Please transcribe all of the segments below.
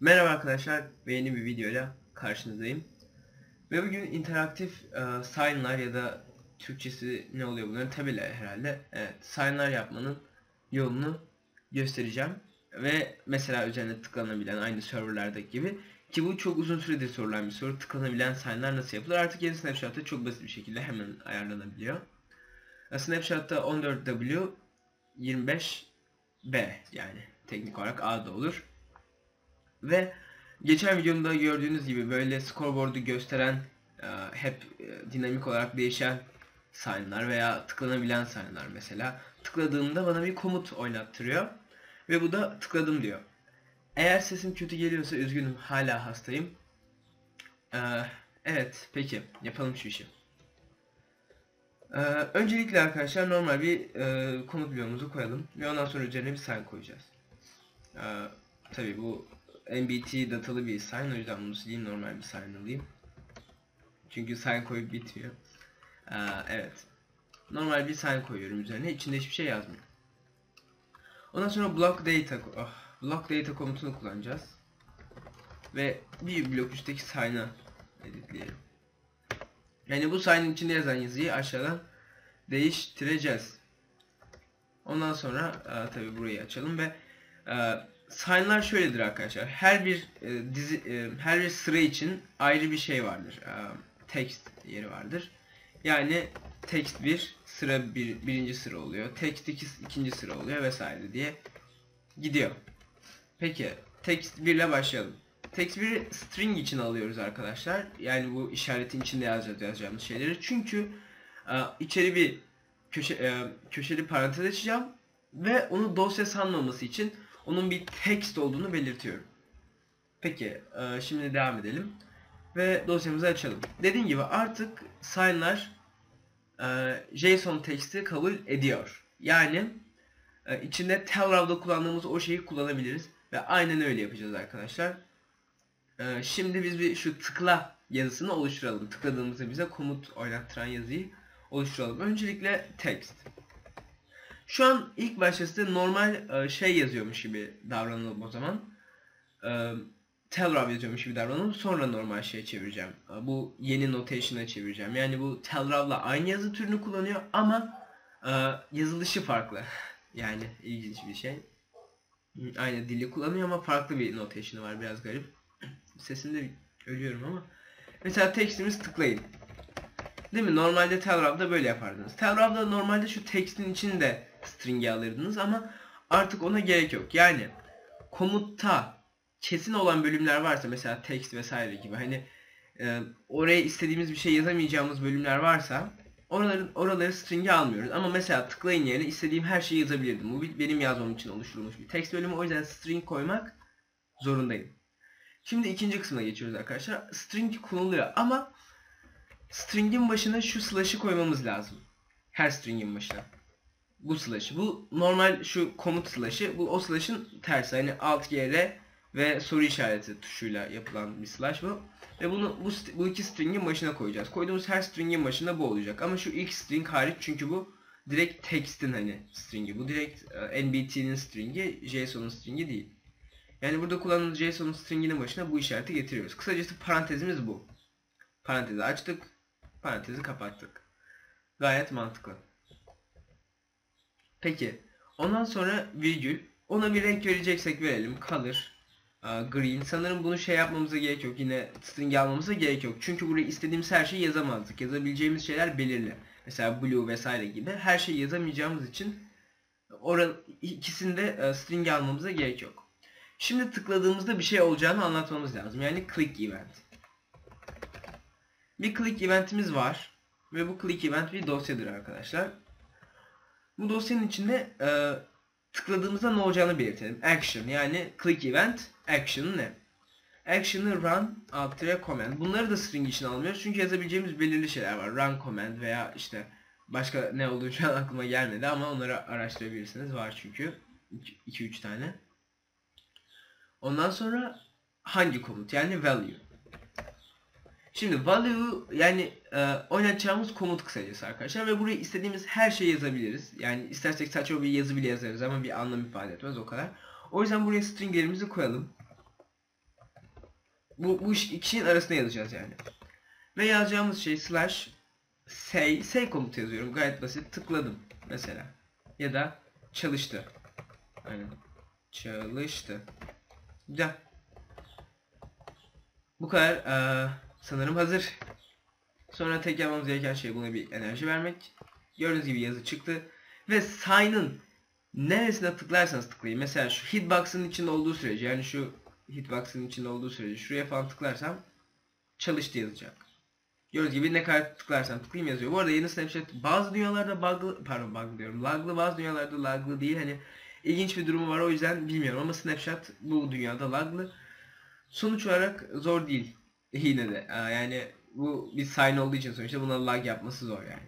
Merhaba arkadaşlar yeni bir videoyla karşınızdayım. Ve bugün interaktif e, signlar ya da Türkçesi ne oluyor bunların tabeler herhalde. Evet, signlar yapmanın yolunu göstereceğim. Ve mesela üzerine tıklanabilen aynı serverlerdeki gibi ki bu çok uzun süredir sorulan bir soru. Tıklanabilen signlar nasıl yapılır? Artık yeni Snapchat'ta çok basit bir şekilde hemen ayarlanabiliyor. E, Snapchat'ta 14W 25B yani teknik olarak A da olur. Ve geçen videomda gördüğünüz gibi böyle scoreboard'u gösteren e, hep e, dinamik olarak değişen signlar veya tıklanabilen signlar mesela tıkladığımda bana bir komut oynattırıyor ve bu da tıkladım diyor. Eğer sesim kötü geliyorsa üzgünüm hala hastayım. Ee, evet peki yapalım şu işi. Ee, öncelikle arkadaşlar normal bir e, komut bloğumuzu koyalım ve ondan sonra üzerine bir sign koyacağız. Ee, tabi bu MBT datalı bir sign o yüzden bunu sileyim normal bir sign alayım. Çünkü sign koyup bitmiyor. Ee, evet. Normal bir sign koyuyorum üzerine. İçinde hiçbir şey yazmıyor. Ondan sonra block data oh, block data komutunu kullanacağız. Ve bir blok üstteki sign'a editleyelim. Yani bu sign'in içinde yazan yazıyı aşağıdan değiştireceğiz. Ondan sonra e, tabi burayı açalım ve e, sign'lar şöyledir arkadaşlar. Her bir e, dizi e, her bir sıra için ayrı bir şey vardır. E, text yeri vardır. Yani text 1 sıra bir, birinci sıra oluyor. Text 2 ikinci sıra oluyor vesaire diye gidiyor. Peki text 1 ile başlayalım. Text 1'i string için alıyoruz arkadaşlar. Yani bu işaretin içinde yazacağız yazacağımız şeyleri. Çünkü e, içeri bir köşe e, köşeli parantez açacağım ve onu dosya sanmaması için onun bir text olduğunu belirtiyorum. Peki e, şimdi devam edelim ve dosyamızı açalım. Dediğim gibi artık sign'lar e, JSON text'i kabul ediyor. Yani e, içinde Telrav'da kullandığımız o şeyi kullanabiliriz ve aynen öyle yapacağız arkadaşlar. E, şimdi biz bir şu tıkla yazısını oluşturalım. Tıkladığımızda bize komut oynattıran yazıyı oluşturalım. Öncelikle text. Şu an ilk başta normal e, şey yazıyormuş gibi davranalım o zaman. E, Telrav yazıyormuş gibi davranalım. Sonra normal şeye çevireceğim. E, bu yeni notation'a çevireceğim. Yani bu Telrav'la aynı yazı türünü kullanıyor ama yazılışı farklı. yani ilginç bir şey. Aynı dili kullanıyor ama farklı bir notation'ı var. Biraz garip. Sesimde ölüyorum ama. Mesela text'imiz tıklayın. Değil mi? Normalde Telrav'da böyle yapardınız. Telrav'da normalde şu text'in içinde string'i alırdınız ama artık ona gerek yok. Yani komutta kesin olan bölümler varsa mesela text vesaire gibi hani e, oraya istediğimiz bir şey yazamayacağımız bölümler varsa oraların oraları string'e almıyoruz. Ama mesela tıklayın yerine istediğim her şeyi yazabilirdim. Bu benim yazmam için oluşturulmuş bir text bölümü. O yüzden string koymak zorundayım. Şimdi ikinci kısmına geçiyoruz arkadaşlar. String kullanılıyor ama string'in başına şu slash'ı koymamız lazım. Her string'in başına. Bu slash'ı. Bu normal şu komut slash'ı. Bu o slash'ın tersi. Hani alt gr ve soru işareti tuşuyla yapılan bir slash bu. Ve bunu bu, bu iki string'in başına koyacağız. Koyduğumuz her string'in başında bu olacak. Ama şu ilk string hariç çünkü bu direkt text'in hani string'i. Bu direkt e, NBT'nin string'i, JSON'un string'i değil. Yani burada kullandığımız JSON string'inin başına bu işareti getiriyoruz. Kısacası parantezimiz bu. Parantezi açtık, parantezi kapattık. Gayet mantıklı. Peki, ondan sonra virgül. Ona bir renk vereceksek verelim. Color, green. Sanırım bunu şey yapmamıza gerek yok. Yine string almamıza gerek yok. Çünkü buraya istediğimiz her şeyi yazamazdık. Yazabileceğimiz şeyler belirli. Mesela blue vesaire gibi. Her şeyi yazamayacağımız için oran ikisinde string almamıza gerek yok. Şimdi tıkladığımızda bir şey olacağını anlatmamız lazım. Yani click event. Bir click eventimiz var. Ve bu click event bir dosyadır arkadaşlar. Bu dosyanın içinde e, tıkladığımızda ne olacağını belirtelim. Action yani click event action ne? Action'ı run alt command. Bunları da string için almıyoruz çünkü yazabileceğimiz belirli şeyler var. Run command veya işte başka ne olduğu aklıma gelmedi ama onları araştırabilirsiniz. Var çünkü 2-3 tane. Ondan sonra hangi komut yani value. Şimdi value yani e, oynatacağımız komut kısacası arkadaşlar ve buraya istediğimiz her şeyi yazabiliriz. Yani istersek saçma bir yazı bile yazarız ama bir anlam ifade etmez o kadar. O yüzden buraya stringlerimizi koyalım. Bu, bu ikisinin arasında yazacağız yani. Ve yazacağımız şey slash say, say komutu yazıyorum. Gayet basit. Tıkladım mesela. Ya da çalıştı. Aynen. Çalıştı. Güzel. Bu kadar eee, sanırım hazır. Sonra tek yapmamız gereken şey buna bir enerji vermek. Gördüğünüz gibi yazı çıktı. Ve sign'ın neresine tıklarsanız tıklayın. Mesela şu hitbox'ın içinde olduğu sürece yani şu hitbox'ın içinde olduğu sürece şuraya falan tıklarsam çalıştı yazacak. Gördüğünüz gibi ne kadar tıklarsam tıklayayım yazıyor. Bu arada yeni Snapchat bazı dünyalarda bug'lı, pardon bug diyorum, laglı bazı dünyalarda laglı değil. Hani ilginç bir durumu var o yüzden bilmiyorum ama Snapchat bu dünyada laglı. Sonuç olarak zor değil yine de. Aa, Yani bu bir sign olduğu için sonuçta buna lag yapması zor yani.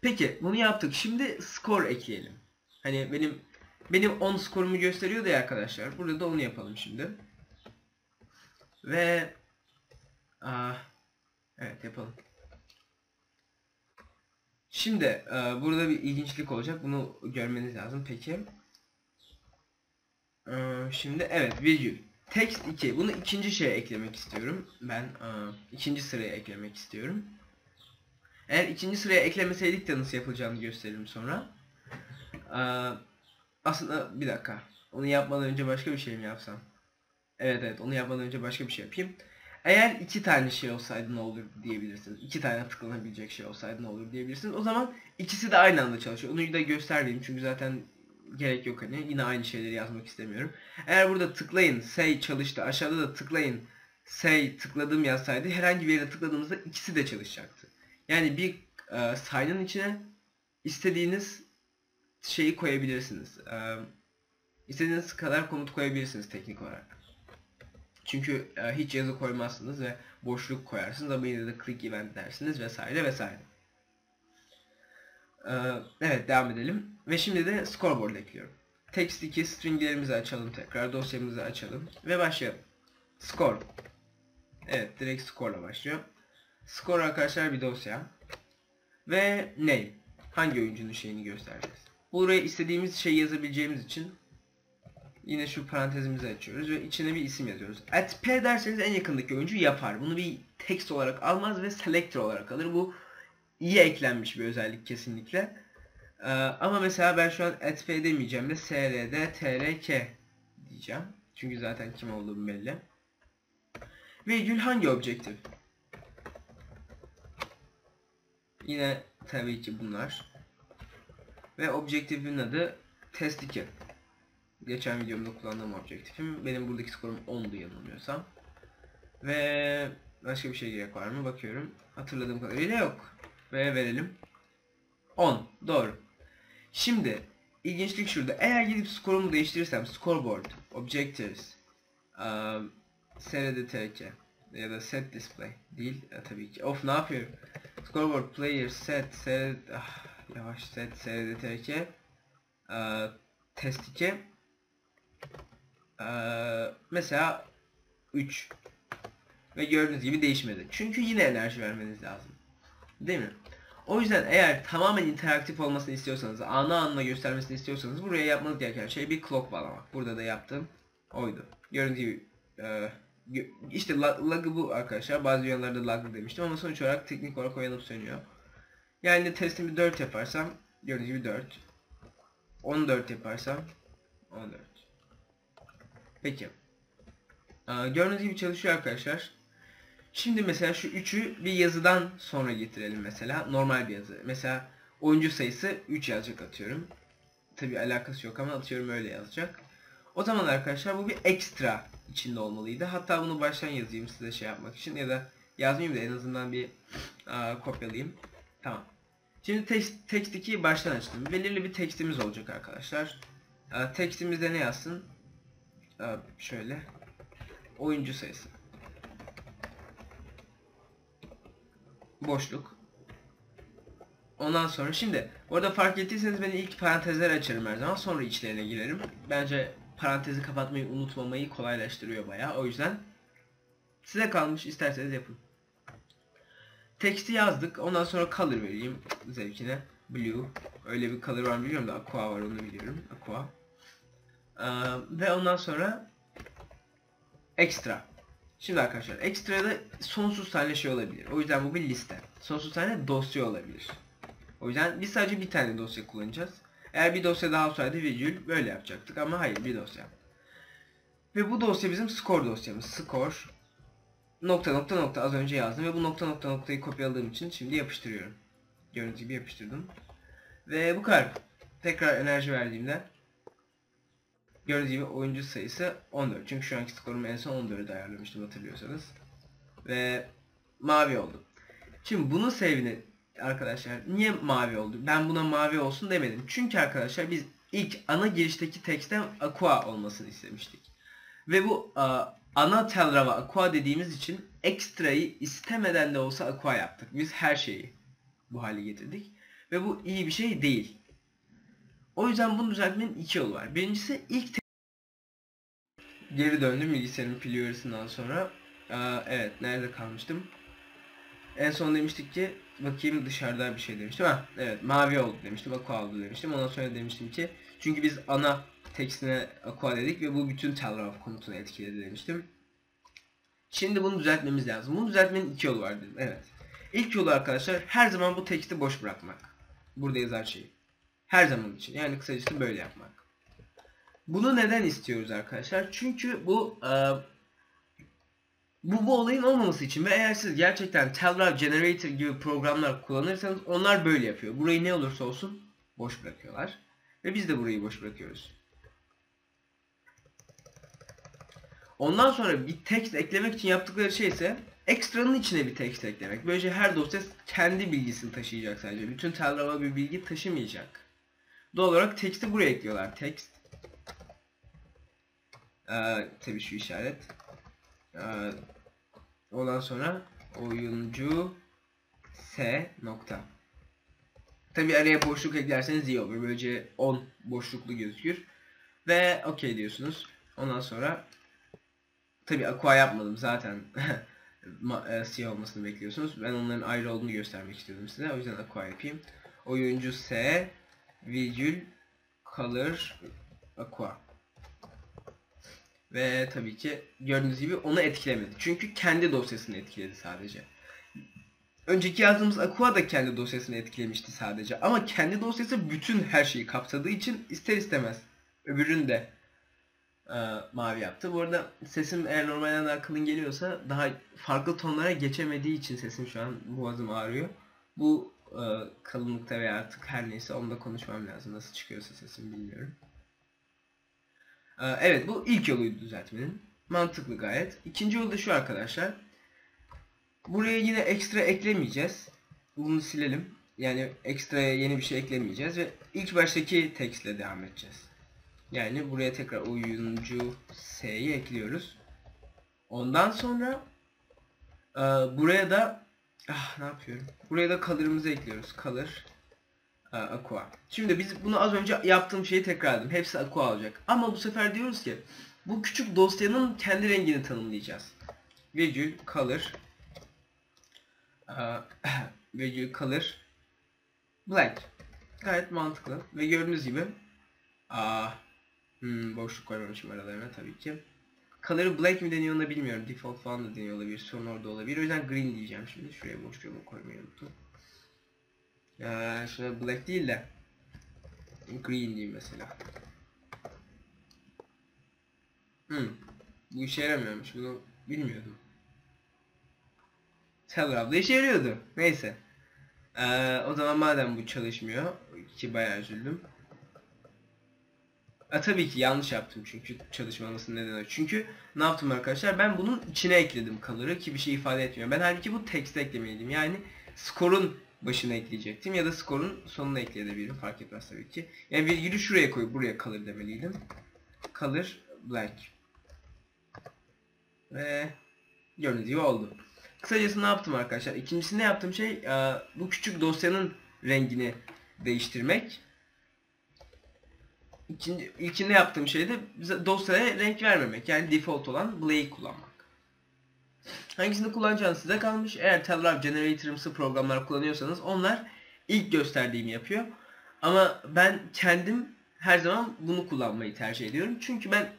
Peki bunu yaptık. Şimdi skor ekleyelim. Hani benim benim 10 skorumu gösteriyordu ya arkadaşlar. Burada da onu yapalım şimdi. Ve aa, evet yapalım. Şimdi e, burada bir ilginçlik olacak. Bunu görmeniz lazım. Peki. E, şimdi evet virgül. Text 2. Bunu ikinci şeye eklemek istiyorum. Ben e, ikinci sıraya eklemek istiyorum. Eğer ikinci sıraya eklemeseydik de nasıl yapılacağını gösterelim sonra. E, aslında bir dakika. Onu yapmadan önce başka bir şey mi yapsam? Evet evet onu yapmadan önce başka bir şey yapayım. Eğer iki tane şey olsaydı ne olur diyebilirsiniz. İki tane tıklanabilecek şey olsaydı ne olur diyebilirsiniz. O zaman ikisi de aynı anda çalışıyor. Onu da göstermeyeyim çünkü zaten gerek yok hani. Yine aynı şeyleri yazmak istemiyorum. Eğer burada tıklayın say çalıştı. Aşağıda da tıklayın say tıkladım yazsaydı herhangi bir yere tıkladığımızda ikisi de çalışacaktı. Yani bir e, sign'ın içine istediğiniz şeyi koyabilirsiniz. E, istediğiniz kadar komut koyabilirsiniz teknik olarak. Çünkü e, hiç yazı koymazsınız ve boşluk koyarsınız ama yine de click event dersiniz vesaire vesaire. E, evet devam edelim. Ve şimdi de scoreboard ekliyorum. Text 2 stringlerimizi açalım tekrar. Dosyamızı açalım. Ve başlayalım. Score. Evet direkt score ile başlıyor. Score arkadaşlar bir dosya. Ve name. Hangi oyuncunun şeyini göstereceğiz. Buraya istediğimiz şeyi yazabileceğimiz için Yine şu parantezimizi açıyoruz ve içine bir isim yazıyoruz. At P derseniz en yakındaki oyuncu yapar. Bunu bir text olarak almaz ve selector olarak alır. Bu iyi eklenmiş bir özellik kesinlikle. Ee, ama mesela ben şu an P demeyeceğim de srd trk diyeceğim. Çünkü zaten kim olduğum belli. Virgül hangi objektif? Yine tabii ki bunlar. Ve objektifin adı test 2. Geçen videomda kullandığım objektifim. Benim buradaki skorum 10'du yanılmıyorsam. Ve başka bir şey gerek var mı? Bakıyorum. Hatırladığım kadarıyla yok. Ve verelim. 10. Doğru. Şimdi ilginçlik şurada. Eğer gidip skorumu değiştirirsem scoreboard, objectives, um, srdtk ya da set display değil e, tabii ki. Of ne yapıyorum? Scoreboard player set srd ah, yavaş set srdtk uh, test 2 ee, mesela 3 ve gördüğünüz gibi değişmedi. Çünkü yine enerji vermeniz lazım. Değil mi? O yüzden eğer tamamen interaktif olmasını istiyorsanız, ana anla göstermesini istiyorsanız buraya yapmanız gereken şey bir clock bağlamak. Burada da yaptığım oydu. Gibi e, işte lag'ı bu arkadaşlar. Bazı yanlarda lag'ı demiştim ama sonuç olarak teknik olarak oyanıp sönüyor. Yani testimi 4 yaparsam gördüğünüz gibi 4. 14 yaparsam 14. Peki. Ee, gördüğünüz gibi çalışıyor arkadaşlar. Şimdi mesela şu 3'ü bir yazıdan sonra getirelim mesela. Normal bir yazı. Mesela oyuncu sayısı 3 yazacak atıyorum. Tabi alakası yok ama atıyorum öyle yazacak. O zaman arkadaşlar bu bir ekstra içinde olmalıydı. Hatta bunu baştan yazayım size şey yapmak için ya da yazmayayım da en azından bir a, kopyalayayım. Tamam. Şimdi text, text 2'yi baştan açtım. Belirli bir tekstimiz olacak arkadaşlar. A, tekstimizde ne yazsın? A, şöyle. Oyuncu sayısı. Boşluk. Ondan sonra şimdi orada fark ettiyseniz ben ilk parantezler açarım her zaman sonra içlerine girerim. Bence parantezi kapatmayı unutmamayı kolaylaştırıyor bayağı. O yüzden size kalmış isterseniz yapın. Teksti yazdık. Ondan sonra color vereyim zevkine. Blue. Öyle bir color var biliyorum da aqua var onu biliyorum. Aqua. Ee, ve ondan sonra extra. Şimdi arkadaşlar ekstrada sonsuz tane şey olabilir. O yüzden bu bir liste. Sonsuz tane dosya olabilir. O yüzden biz sadece bir tane dosya kullanacağız. Eğer bir dosya daha olsaydı virgül böyle yapacaktık ama hayır bir dosya. Ve bu dosya bizim score dosyamız. Score nokta nokta nokta az önce yazdım ve bu nokta nokta noktayı kopyaladığım için şimdi yapıştırıyorum. Gördüğünüz gibi yapıştırdım. Ve bu kadar. Tekrar enerji verdiğimde gördüğünüz gibi oyuncu sayısı 14. Çünkü şu anki skorumu en son 14'e ayarlamıştım hatırlıyorsanız. Ve mavi oldu. Şimdi bunun sebebini arkadaşlar niye mavi oldu? Ben buna mavi olsun demedim. Çünkü arkadaşlar biz ilk ana girişteki teksten aqua olmasını istemiştik. Ve bu ana telrava aqua dediğimiz için ekstrayı istemeden de olsa aqua yaptık. Biz her şeyi bu hale getirdik. Ve bu iyi bir şey değil. O yüzden bunu düzeltmenin iki yolu var. Birincisi ilk geri döndüm bilgisayarın pili uyarısından sonra. Aa, evet nerede kalmıştım? En son demiştik ki bakayım dışarıda bir şey demiştim. Ha evet mavi oldu demiştim. Aqua oldu demiştim. Ondan sonra demiştim ki çünkü biz ana tekstine aqua dedik ve bu bütün telgraf komutunu etkiledi demiştim. Şimdi bunu düzeltmemiz lazım. Bunu düzeltmenin iki yolu var dedim. Evet. İlk yolu arkadaşlar her zaman bu teksti boş bırakmak. Burada yazar şeyi. Her zaman için. Yani kısacası böyle yapmak. Bunu neden istiyoruz arkadaşlar? Çünkü bu e, bu bu olayın olmaması için ve eğer siz gerçekten Telgraph Generator gibi programlar kullanırsanız onlar böyle yapıyor. Burayı ne olursa olsun boş bırakıyorlar. Ve biz de burayı boş bırakıyoruz. Ondan sonra bir text eklemek için yaptıkları şey ise ekstranın içine bir text eklemek. Böylece her dosya kendi bilgisini taşıyacak sadece. Bütün Telgraph'a bir bilgi taşımayacak. Doğal olarak text'i buraya ekliyorlar. Text. Ee, tabii şu işaret. Ee, ondan sonra oyuncu S nokta. Tabi araya boşluk eklerseniz iyi olur. Böylece 10 boşluklu gözükür. Ve okey diyorsunuz. Ondan sonra tabi aqua yapmadım zaten. siyah olmasını bekliyorsunuz. Ben onların ayrı olduğunu göstermek istiyordum size. O yüzden aqua yapayım. Oyuncu S virgül color aqua. Ve tabii ki gördüğünüz gibi onu etkilemedi. Çünkü kendi dosyasını etkiledi sadece. Önceki yazdığımız Aqua da kendi dosyasını etkilemişti sadece. Ama kendi dosyası bütün her şeyi kapsadığı için ister istemez öbürünü de e, mavi yaptı. Bu arada sesim eğer normalden daha kalın geliyorsa daha farklı tonlara geçemediği için sesim şu an boğazım ağrıyor. Bu e, kalınlıkta veya artık her neyse onda konuşmam lazım. Nasıl çıkıyorsa sesim bilmiyorum. E, evet bu ilk yoluydu düzeltmenin. Mantıklı gayet. İkinci yol da şu arkadaşlar. Buraya yine ekstra eklemeyeceğiz. Bunu silelim. Yani ekstraya yeni bir şey eklemeyeceğiz ve ilk baştaki tekstle devam edeceğiz. Yani buraya tekrar oyuncu S'yi ekliyoruz. Ondan sonra e, buraya da ah ne yapıyorum? Buraya da color'ımızı ekliyoruz. E, aqua. Şimdi biz bunu az önce yaptığım şeyi tekrarladım. Hepsi aqua olacak. Ama bu sefer diyoruz ki bu küçük dosyanın kendi rengini tanımlayacağız. Virgül color virgül kalır. Black. Gayet mantıklı. Ve gördüğünüz gibi aa, hmm, boşluk koymamışım aralarına tabii ki. Color'ı black mi deniyor onu bilmiyorum. Default falan da deniyor olabilir. Son orada olabilir. O yüzden green diyeceğim şimdi. Şuraya boşluğumu koymayı unuttum. Şuna black değil de green diyeyim mesela. Hmm. Bu işe yaramıyormuş. Bunu bilmiyordum. Telegraf'da işe yarıyordu. Neyse. Ee, o zaman madem bu çalışmıyor ki bayağı üzüldüm. E, tabii ki yanlış yaptım çünkü çalışmamasının nedeni Çünkü ne yaptım arkadaşlar? Ben bunun içine ekledim color'ı ki bir şey ifade etmiyor. Ben halbuki bu text eklemeliydim. Yani skorun başına ekleyecektim ya da skorun sonuna ekleyebilirim. Fark etmez tabii ki. Yani virgülü şuraya koyup buraya color demeliydim. Color black. Ve gördüğünüz gibi oldu. Kısacası ne yaptım arkadaşlar? İkincisinde yaptığım şey e, bu küçük dosyanın rengini değiştirmek. İkinci, ilkinde yaptığım şey de dosyaya renk vermemek. Yani default olan Black'i kullanmak. Hangisini kullanacağınız size kalmış. Eğer Telgraph Generator'ımsı programlar kullanıyorsanız onlar ilk gösterdiğimi yapıyor. Ama ben kendim her zaman bunu kullanmayı tercih ediyorum. Çünkü ben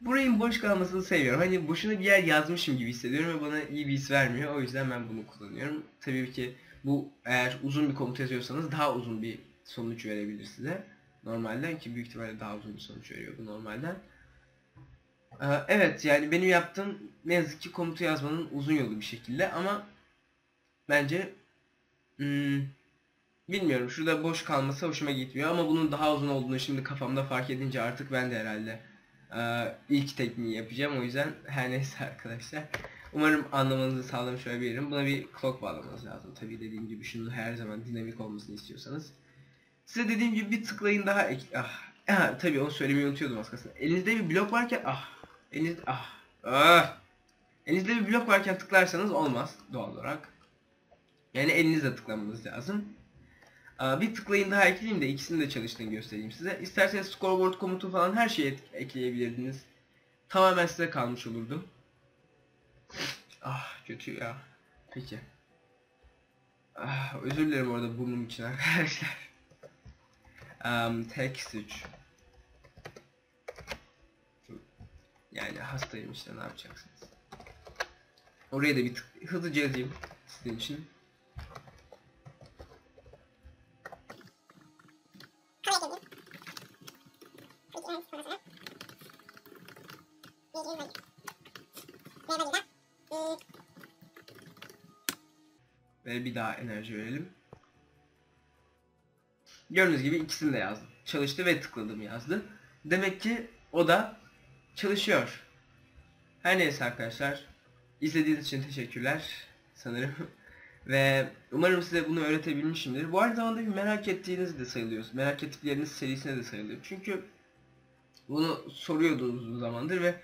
burayın boş kalmasını seviyorum. Hani boşuna bir yer yazmışım gibi hissediyorum ve bana iyi bir his vermiyor. O yüzden ben bunu kullanıyorum. Tabii ki bu eğer uzun bir komut yazıyorsanız daha uzun bir sonuç verebilir size. Normalden ki büyük ihtimalle daha uzun bir sonuç veriyor bu normalden. Ee, evet yani benim yaptığım ne yazık ki komutu yazmanın uzun yolu bir şekilde ama bence hmm, bilmiyorum şurada boş kalması hoşuma gitmiyor ama bunun daha uzun olduğunu şimdi kafamda fark edince artık ben de herhalde e, ilk tekniği yapacağım o yüzden her neyse arkadaşlar. Umarım anlamanızı sağlamış olabilirim. Buna bir clock bağlamanız lazım. Tabii dediğim gibi şunu her zaman dinamik olmasını istiyorsanız. Size dediğim gibi bir tıklayın daha ek... Ah. Ha, tabii onu söylemeyi unutuyordum aslında. Elinizde bir blok varken ah. Elinizde ah. Ah. Elinizde bir blok varken tıklarsanız olmaz doğal olarak. Yani elinizle tıklamanız lazım. Aa, Bir tıklayın daha ekleyeyim de ikisinin de çalıştığını göstereyim size. İsterseniz scoreboard komutu falan her şeyi ekleyebilirdiniz. Tamamen size kalmış olurdu. Ah kötü ya. Peki. Ah, özür dilerim orada burnum için arkadaşlar. Um, text 3. Yani hastayım işte ne yapacaksınız. Oraya da bir tık hızlıca yazayım sizin için. Ve bir daha enerji verelim. Gördüğünüz gibi ikisini de yazdım. Çalıştı ve tıkladım yazdı. Demek ki o da çalışıyor. Her neyse arkadaşlar. İzlediğiniz için teşekkürler sanırım. ve umarım size bunu öğretebilmişimdir. Bu aynı zamanda bir merak ettiğiniz de sayılıyor. Merak ettikleriniz serisine de sayılıyor. Çünkü bunu soruyordunuz uzun zamandır ve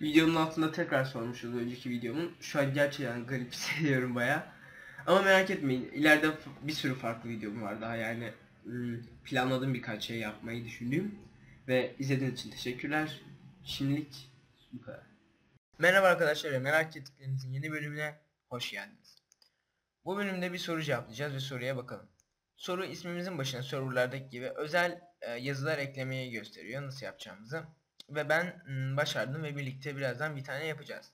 videonun altında tekrar sormuşuz önceki videomun. Şu an gerçekten garip hissediyorum baya. Ama merak etmeyin. ileride bir sürü farklı videom var daha yani hmm, planladığım birkaç şey yapmayı düşündüğüm. Ve izlediğiniz için teşekkürler. Şimdilik bu kadar. Merhaba arkadaşlar ve merak ettiklerinizin yeni bölümüne hoş geldiniz. Bu bölümde bir soru cevaplayacağız ve soruya bakalım. Soru ismimizin başına serverlardaki gibi özel e, yazılar eklemeyi gösteriyor nasıl yapacağımızı. Ve ben mm, başardım ve birlikte birazdan bir tane yapacağız.